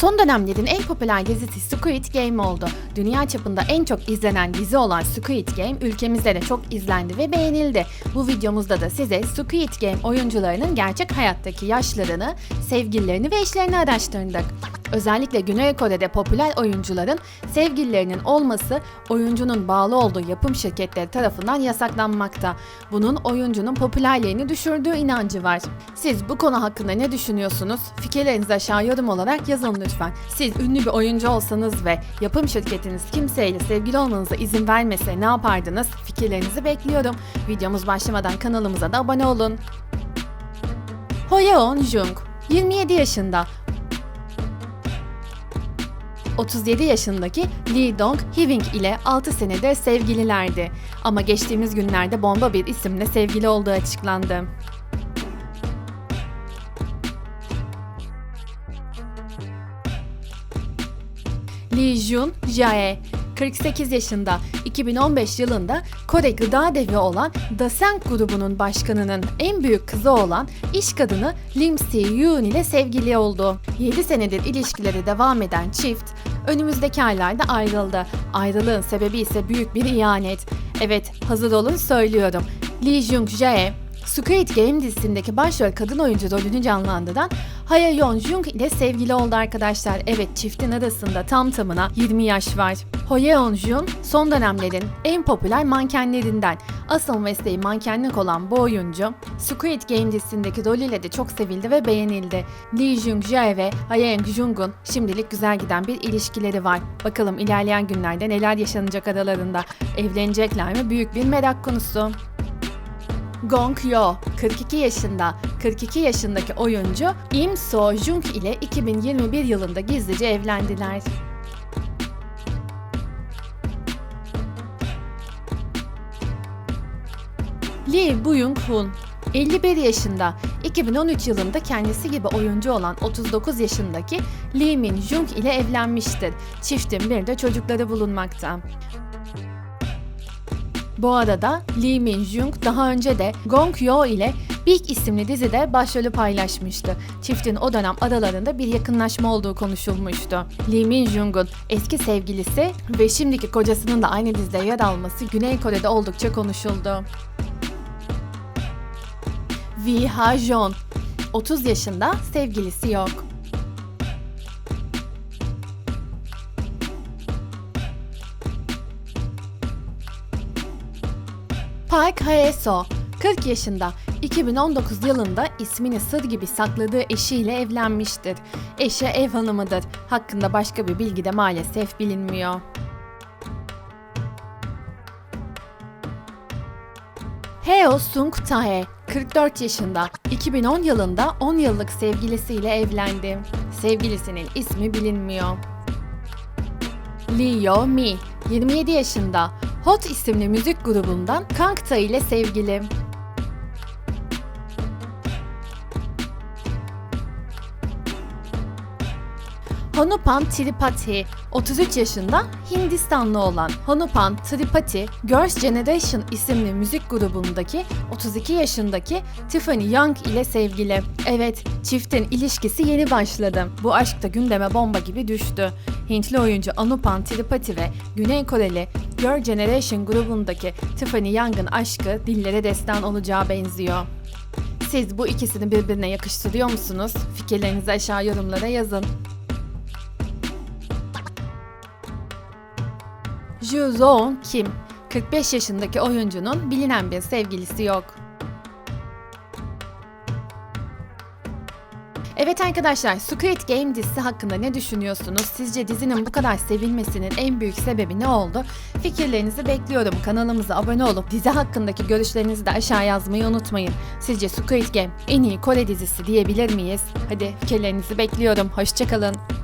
Son dönemlerin en popüler dizisi Squid Game oldu. Dünya çapında en çok izlenen dizi olan Squid Game ülkemizde de çok izlendi ve beğenildi. Bu videomuzda da size Squid Game oyuncularının gerçek hayattaki yaşlarını, sevgililerini ve eşlerini araştırdık. Özellikle Güney Kore'de popüler oyuncuların sevgililerinin olması oyuncunun bağlı olduğu yapım şirketleri tarafından yasaklanmakta. Bunun oyuncunun popülerliğini düşürdüğü inancı var. Siz bu konu hakkında ne düşünüyorsunuz? Fikirlerinizi aşağı yorum olarak yazın lütfen. Siz ünlü bir oyuncu olsanız ve yapım şirketiniz kimseyle sevgili olmanıza izin vermese ne yapardınız? Fikirlerinizi bekliyorum. Videomuz başlamadan kanalımıza da abone olun. Hoyeon Jung 27 yaşında 37 yaşındaki Lee Dong Hwing ile 6 senedir sevgililerdi. Ama geçtiğimiz günlerde bomba bir isimle sevgili olduğu açıklandı. Lee Jun Jae 48 yaşında 2015 yılında Kore gıda devi olan Dasen grubunun başkanının en büyük kızı olan iş kadını Lim Si-yoon ile sevgili oldu. 7 senedir ilişkileri devam eden çift önümüzdeki aylarda ayrıldı. Ayrılığın sebebi ise büyük bir ihanet. Evet hazır olun söylüyorum. Lee Jung Jae Squid Game dizisindeki başrol kadın oyuncu rolünü canlandıran Haya Yeon Jung ile sevgili oldu arkadaşlar. Evet çiftin arasında tam tamına 20 yaş var. Ho Yeon Jung son dönemlerin en popüler mankenlerinden. Asıl mesleği mankenlik olan bu oyuncu Squid Game dizisindeki rolüyle de çok sevildi ve beğenildi. Lee Jung Jae ve Ha Yeon Jung'un şimdilik güzel giden bir ilişkileri var. Bakalım ilerleyen günlerde neler yaşanacak aralarında. Evlenecekler mi? Büyük bir merak konusu. Gong Yo 42 yaşında. 42 yaşındaki oyuncu Im So Jung ile 2021 yılında gizlice evlendiler. Lee Byung-hun 51 yaşında. 2013 yılında kendisi gibi oyuncu olan 39 yaşındaki Lee Min Jung ile evlenmiştir. Çiftin bir de çocukları bulunmakta. Bu arada Lee Min Jung daha önce de Gong Yoo ile Big isimli dizide başrolü paylaşmıştı. Çiftin o dönem aralarında bir yakınlaşma olduğu konuşulmuştu. Lee Min Jung'un eski sevgilisi ve şimdiki kocasının da aynı dizide yer alması Güney Kore'de oldukça konuşuldu. Ha Jon 30 yaşında sevgilisi yok. Park Hae-so 40 yaşında 2019 yılında ismini sır gibi sakladığı eşiyle evlenmiştir. Eşi ev hanımıdır. Hakkında başka bir bilgi de maalesef bilinmiyor. Heo Sung Tae 44 yaşında 2010 yılında 10 yıllık sevgilisiyle evlendi. Sevgilisinin ismi bilinmiyor. Lee Mi 27 yaşında Hot isimli müzik grubundan Kangta ile sevgili. Hanupan Tripathi 33 yaşında Hindistanlı olan Hanupan Tripathi Girls Generation isimli müzik grubundaki 32 yaşındaki Tiffany Young ile sevgili. Evet, çiftin ilişkisi yeni başladı. Bu aşk da gündeme bomba gibi düştü. Hintli oyuncu Anupan Tripathi ve Güney Koreli Girl Generation grubundaki Tiffany Young'ın aşkı dillere destan olacağı benziyor. Siz bu ikisini birbirine yakıştırıyor musunuz? Fikirlerinizi aşağı yorumlara yazın. Ju Zoon Kim 45 yaşındaki oyuncunun bilinen bir sevgilisi yok. Evet arkadaşlar, Squid Game dizisi hakkında ne düşünüyorsunuz? Sizce dizinin bu kadar sevilmesinin en büyük sebebi ne oldu? Fikirlerinizi bekliyorum. Kanalımıza abone olup dizi hakkındaki görüşlerinizi de aşağı yazmayı unutmayın. Sizce Squid Game en iyi Kore dizisi diyebilir miyiz? Hadi fikirlerinizi bekliyorum. Hoşçakalın.